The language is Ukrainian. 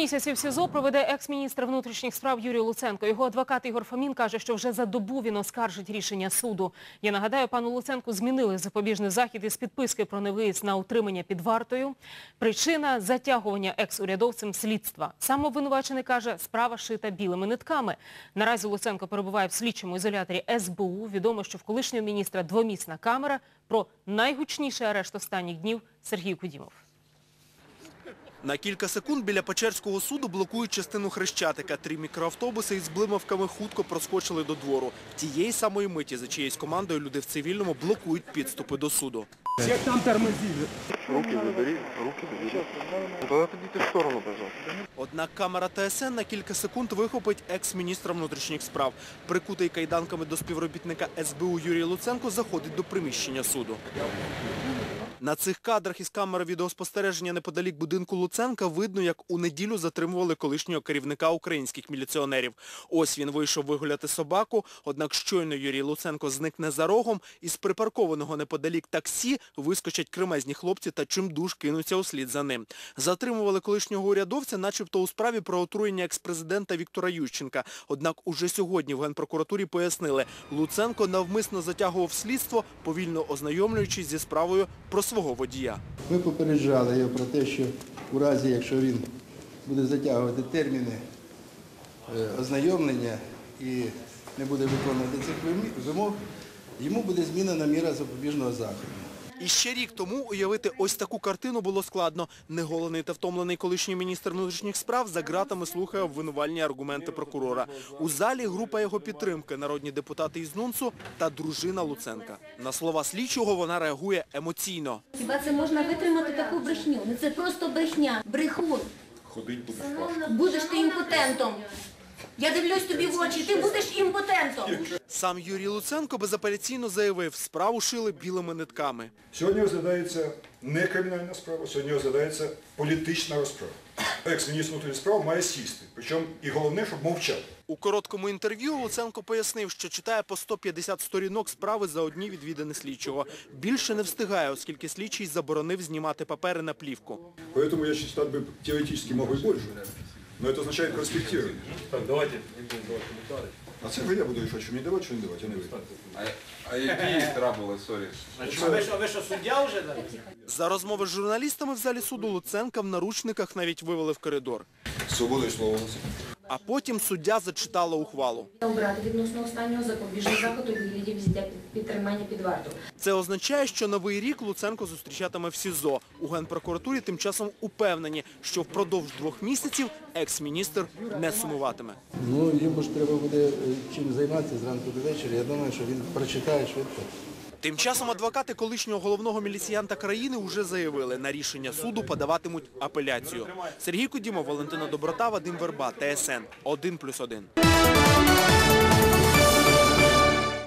місяці в СІЗО проведе екс-міністр внутрішніх справ Юрій Луценко. Його адвокат Ігор Фомін каже, що вже за добу він оскаржить рішення суду. Я нагадаю, пану Луценку змінили запобіжний захід із підписки про невиїзд на утримання під вартою. Причина – затягування екс-урядовцем слідства. Сам обвинувачений каже, справа шита білими нитками. Наразі Луценко перебуває в слідчому ізоляторі СБУ. Відомо, що в колишнього міністра двомісна камера. Про найгучніший арешт останніх днів Сергій Кудімов. На кілька секунд біля Печерського суду блокують частину Хрещатика. Три мікроавтобуси із блимавками хутко проскочили до двору. Тієї самої миті за чиєюсь командою люди в цивільному блокують підступи до суду. Всех там тормозили. Руки забери, руки забери. Ну, Тогда в сторону, пожалуйста. Однак камера ТСН на кілька секунд вихопить екс-міністра внутрішніх справ. Прикутий кайданками до співробітника СБУ Юрій Луценко заходить до приміщення суду. На цих кадрах із камери відеоспостереження неподалік будинку Луценка видно, як у неділю затримували колишнього керівника українських міліціонерів. Ось він вийшов вигуляти собаку, однак щойно Юрій Луценко зникне за рогом, із припаркованого неподалік таксі вискочать кремезні хлопці та чимдуж кинуться услід за ним. Затримували колишнього урядовця, начебто у справі про отруєння експрезидента Віктора Ющенка. Однак уже сьогодні в Генпрокуратурі пояснили, Луценко навмисно затягував слідство, повільно ознайомлюючись зі справою про свого водія. Ми попереджали його про те, що у разі, якщо він буде затягувати терміни е, ознайомлення і не буде виконувати цих вимог, йому буде змінена міра запобіжного заходу. І ще рік тому уявити ось таку картину було складно. Неголений та втомлений колишній міністр внутрішніх справ за ґратами слухає обвинувальні аргументи прокурора. У залі група його підтримки, народні депутати із НУНСу та дружина Луценка. На слова слідчого вона реагує емоційно. Хіба це можна витримати таку брехню? Ну це просто брехня. Брехун. Ходить будеш Будеш ти імпотентом. Я дивлюсь тобі в очі, ти будеш імпотентом. Сам Юрій Луценко безапеляційно заявив, справу шили білими нитками. Сьогодні розглядається не кримінальна справа, сьогодні розглядається політична розправа. Екс-міністр внутрішніх справ має сісти. Причому і головне, щоб мовчав. У короткому інтерв'ю Луценко пояснив, що читає по 150 сторінок справи за одні відвідини слідчого. Більше не встигає, оскільки слідчий заборонив знімати папери на плівку. Поэтому я считаю, бы теоретически мог быть больше, но это означает перспективы. Так, давайте не будем давать комментарии. А це ви я буду рішати, що мені давати, що не давати, а не ви. А, а які трабули, сорі? А ви що, ви що, суддя вже? да? За розмови з журналістами в залі суду Луценка в наручниках навіть вивели в коридор. Свободою слова. А потім суддя зачитала ухвалу. Обрати відносно останнього запобіжного заходу у вигляді взяття підтримання під варту. Це означає, що новий рік Луценко зустрічатиме в СІЗО. У Генпрокуратурі тим часом упевнені, що впродовж двох місяців екс-міністр не сумуватиме. Ну, йому ж треба буде е, чим займатися зранку до вечора. Я думаю, що він прочитає швидко. Тим часом адвокати колишнього головного міліціянта країни вже заявили, на рішення суду подаватимуть апеляцію. Сергій Кудімов, Валентина Доброта, Вадим Верба, ТСН 1+,1.